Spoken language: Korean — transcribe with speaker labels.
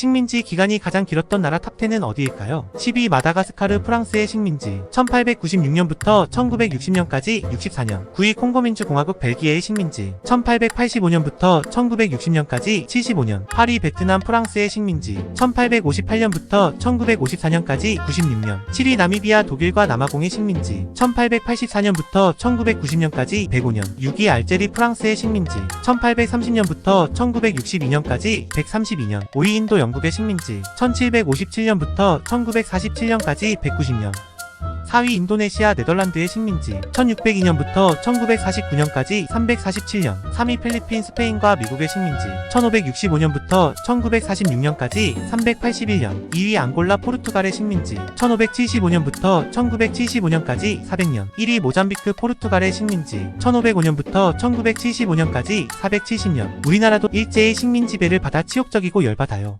Speaker 1: 식민지 기간이 가장 길었던 나라 탑10은 어디일까요? 12. 마다가스카르 프랑스의 식민지. 1896년부터 1960년까지 64년. 9위 콩고민주 공화국 벨기에의 식민지. 1885년부터 1960년까지 75년. 8위 베트남 프랑스의 식민지. 1858년부터 1954년까지 96년. 7위 나미비아 독일과 남아공의 식민지. 1884년부터 1990년까지 105년. 6위 알제리 프랑스의 식민지. 1830년부터 1962년까지 132년. 5위 인도 영국의 식민지 1757년부터 1947년까지 190년. 4위 인도네시아 네덜란드의 식민지 1602년부터 1949년까지 347년. 3위 필리핀 스페인과 미국의 식민지 1565년부터 1946년까지 381년. 2위 앙골라 포르투갈의 식민지 1575년부터 1975년까지 400년. 1위 모잠비크 포르투갈의 식민지 1505년부터 1975년까지 470년. 우리나라도 일제의 식민 지배를 받아 치욕적이고 열받아요.